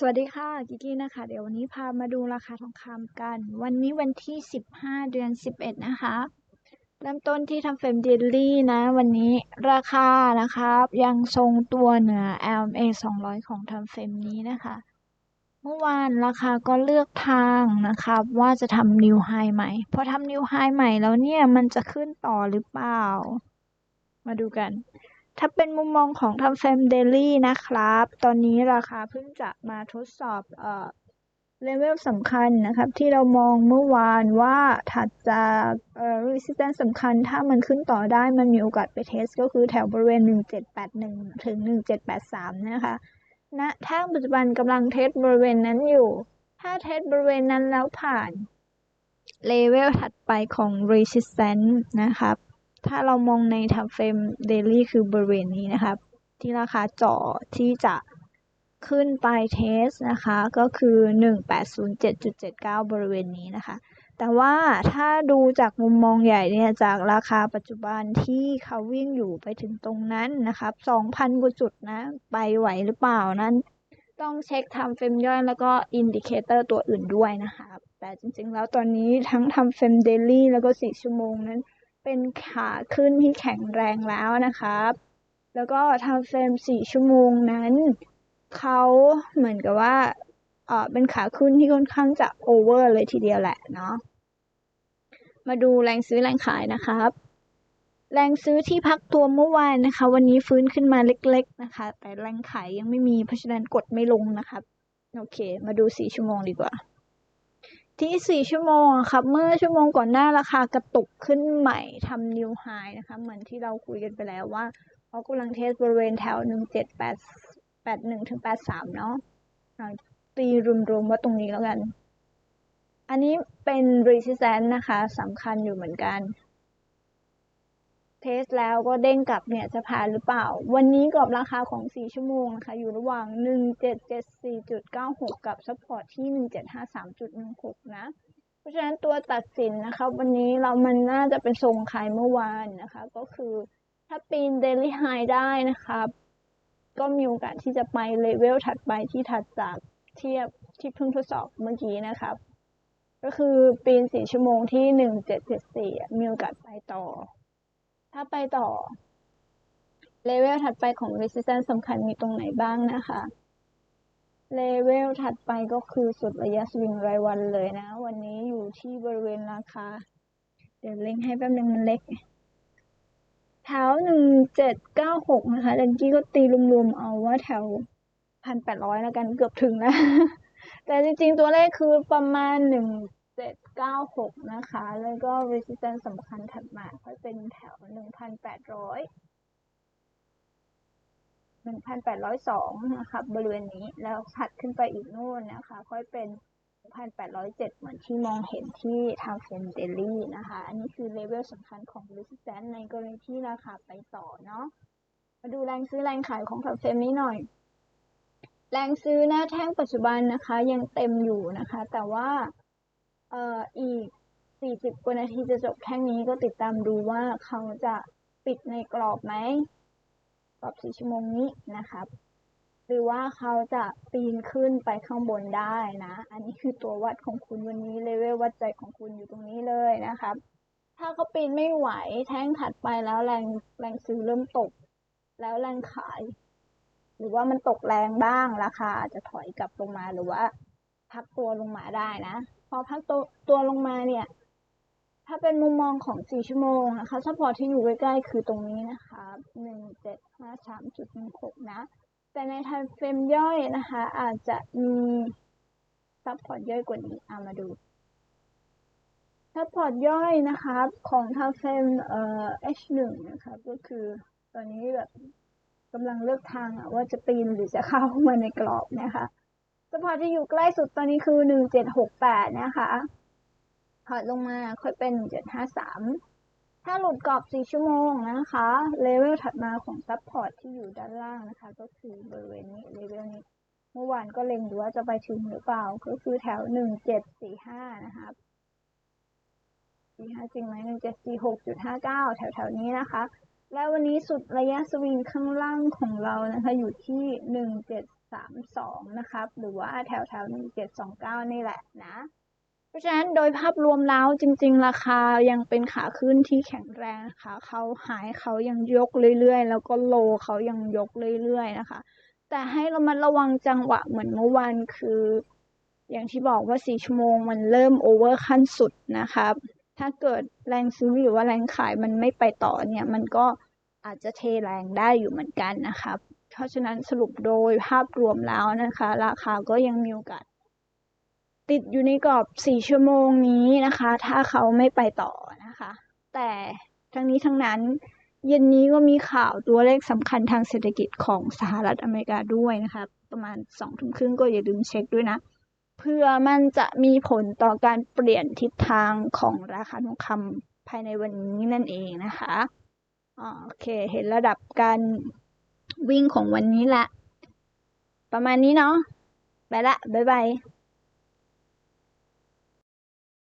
สวัสดีค่ะกิกกี้นะคะ เดี๋ยววันนี้พามาดูราคาทองคำกัน วันนี้วันที่ 15 เดือน 11 นะคะ เริ่มต้นที่ทำเฟรมเดลี่นะ วันนี้ราคานะครับ ยังทรงตัวเหนือ LMA 200 ของทำเฟรมนี้นะคะ เมื่อวานราคาก็เลือกทางนะครับ ว่าจะทำนิวไฮใหม่พอทำนิวไฮใหม่แล้วเนี่ย มันจะขึ้นต่อหรือเปล่า มาดูกัน ถ้าเป็นมุมมองของทำเฟมเดลี่นะครับ ตอนนี้ราคาเพิ่งจะมาทดสอบเอ่อเลเวลสำคัญนะครับ ที่เรามองเมื่อวานว่าถัดจากเอ่อ resistance สำคัญถ้ามันขึ้นต่อได้มันมีโอกาสไปเทส ก็คือแถวบริเวณ 1781 ถึง 1783 นะคะณนะท่งปัจจุบันกำลังเทสบริเวณนั้นอยู่ ถ้าเทสบริเวณนั้นแล้วผ่านเลเวลถัดไปของ resistance นะครับ ถ้าเรามองในทับเฟรมเดลี่คือบริเวณนี้นะครับที่ราคาเจาะที่จะขึ้นไปเทสนะคะก็คือ 1807.79 บริเวณนี้นะคะ แต่ว่าถ้าดูจากมุมมองใหญ่เนี่ยจากราคาปัจจุบันที่เขาวิ่งอยู่ไปถึงตรงนั้นนะครับ 2,000กว่าจุดนะ ไปไหวหรือเปล่านั้น ต้องเช็คทำเฟรมย่อยแล้วก็อินดิเคเตอร์ตัวอื่นด้วยนะคะแต่จริงๆแล้วตอนนี้ทั้งทำเฟรมเดลี่แล้วก็ 4 ชั่วโมงนั้น เป็นขาขึ้นที่แข็งแรงแล้วนะครับ แล้วก็ทำเฟรมสี่ชั่วโมงนั้น เขาเหมือนกับว่าเออเป็นขาขึ้นที่ค่อนข้างจะโอเวอร์เลยทีเดียวแหละเนาะมาดูแรงซื้อแรงขายนะครับ แรงซื้อที่พักตัวเมื่อวานนะคะ วันนี้ฟื้นขึ้นมาเล็ก ๆนะคะ แต่แรงขายยังไม่มีเพราะฉะนั้นกดไม่ลงนะครับ โอเค มาดูสี่ชั่วโมงดีกว่า ที่ 4 ชั่วโมงครับ เมื่อชั่วโมงก่อนหน้าราคากระตุกขึ้นใหม่ทำนิวไฮนะคะ เหมือนที่เราคุยกันไปแล้วว่าเขากำลังเทสบริเวณแถว 17881ถึง83 เนาะตีรวมๆว่าตรงนี้แล้วกัน อันนี้เป็น resistance นะคะสำคัญอยู่เหมือนกัน เทสแล้วก็เด้งกลับเนี่ยจะผ่านหรือเปล่า วันนี้กรอบราคาของ 4 ชั่วโมงนะคะ อยู่ระหว่าง 1774.96 กับซัพพอร์ตที่ 1753.16 นะ เพราะฉะนั้นตัวตัดสินนะคะ วันนี้เรามันน่าจะเป็นทรงขายเมื่อวานนะคะ ก็คือถ้าปีนเดลี่ไฮได้นะครับก็มีโอกาสที่จะไปเลเวลถัดไปที่ถัดจากเทียบที่เพิ่งทดสอบเมื่อกี้นะครับ ก็คือปีน 4 ชั่วโมงที่ 1774 มีโอกาสไปต่อ ถ้าไปต่อเลเวลถัดไปของ resistance สำคัญมีตรงไหนบ้างนะคะเลเวลถัดไปก็คือสุดระยะสวิงรายวันเลยนะ วันนี้อยู่ที่บริเวณราคา เดี๋ยวเล็งให้แป๊บนึงมันเล็กแถวหนึ่งเจ็ดเก้าหกนะคะดังกี้ก็ตีรวมๆเอาว่าแถวพันแปดร้อยแล้วกันเกือบถึงนะ แต่จริงๆตัวเลขคือประมาณหนึ่ง เจ็ดเก้าหกนะคะ แล้วก็ resistance สำคัญถัดมาค่อยเป็นแถวหนึ่งพันแปดร้อยหนึ่งพันแปดร้อยสองนะคะบริเวณนี้แล้วถัดขึ้นไปอีกนู่นนะคะ ค่อยเป็นพันแปดร้อยเจ็ดเหมือนที่มองเห็นที่ทางเฟนเดลี่นะคะ อันนี้คือเลเวลสำคัญของ resistance ในกรณีที่ราคาไปต่อเนาะ มาดูแรงซื้อแรงขายของทางเฟนนี้หน่อย แรงซื้อหน้าแท่งปัจจุบันนะคะยังเต็มอยู่นะคะ แต่ว่า เอ่ออีก 40 กว่านาทีจะจบแท่งนี้ก็ติดตามดูว่าเขาจะปิดในกรอบไหมกรอบ4ชั่วโมงนี้นะครับ หรือว่าเขาจะปีนขึ้นไปข้างบนได้นะ อันนี้คือตัววัดของคุณวันนี้เลเวลวัดใจของคุณอยู่ตรงนี้เลยนะครับ ถ้าเขาปีนไม่ไหวแท่งถัดไปแล้วแรงแรงซื้อเริ่มตก แล้วแรงขาย หรือว่ามันตกแรงบ้างราคาจะถอยกลับลงมาหรือว่าพักตัวลงมาได้นะ พอพักตัวตัวลงมาเนี่ย ถ้าเป็นมุมมองของ4ชั่วโมงนะคะซัพพอร์ตที่อยู่ใกล้ๆคือตรงนี้นะคะ1753.16นะ แต่ในไทม์เฟรมย่อยนะคะ อาจจะมีซัพพอร์ตย่อยกว่านี้เอามาดูซัพพอร์ตย่อยนะคะของทม์เฟรมเอ่อ H1 นะคะก็คือตอนนี้แบบกำลังเลือกทางว่าจะปีนหรือจะเข้ามาในกรอบนะคะ สปอร์ตที่อยู่ใกล้สุดตอนนี้คือหนึ่งเจ็ดหกแปดนะคะถอยลงมาค่อยเป็นหนึ่งเจ็ดห้าสามถ้าหลุดกรอบสี่ชั่วโมงนะคะเลเวลถัดมาของซัพพอร์ตที่อยู่ด้านล่างนะคะ ก็คือบริเวณนี้เลเวลนี้ เมื่อวานก็เล็งดูว่าจะไปถึงหรือเปล่า ก็คือแถวหนึ่งเจ็ดสี่ห้านะคะสี่ห้าจริงไหมหนึ่งเจ็ดสี่หกจุดห้าเก้าแถวๆนี้นะคะ และวันนี้สุดระยะสวิงข้างล่างของเรานะคะ อยู่ที่หนึ่งเจ็ดสามสองนะครับ หรือว่าแถวแถวหนึ่งเจ็ดสองเก้านี่แหละนะ เพราะฉะนั้นโดยภาพรวมแล้วจริง ๆ ราคายังเป็นขาขึ้นที่แข็งแรงนะคะเขาหายเขายังยกเรื่อยๆ แล้วก็โลเขายังยกเรื่อยๆ นะคะ แต่ให้เรามาระวังจังหวะเหมือนเมื่อวานคือ อย่างที่บอกว่าสี่ชั่วโมงมันเริ่มโอเวอร์ขั้นสุดนะครับ ถ้าเกิดแรงซื้อหรือว่าแรงขายมันไม่ไปต่อเนี่ย มันก็อาจจะเทแรงได้อยู่เหมือนกันนะครับเพราะฉะนั้นสรุปโดยภาพรวมแล้วนะคะ ราคาก็ยังมีโอกาสติดอยู่ในกรอบ 4 ชั่วโมงนี้นะคะ ถ้าเขาไม่ไปต่อนะคะ แต่ทั้งนี้ทั้งนั้นเย็นนี้ก็มีข่าวตัวเลขสำคัญทางเศรษฐกิจของสหรัฐอเมริกาด้วยนะคะ ประมาณสองทุ่มครึ่งก็อย่าลืมเช็คด้วยนะ เพื่อมันจะมีผลต่อการเปลี่ยนทิศทางของราคาทองคำภายในวันนี้นั่นเองนะคะโอเค เห็นระดับการวิ่งของวันนี้ละ ประมาณนี้เนาะ ไปละ บ๊ายบาย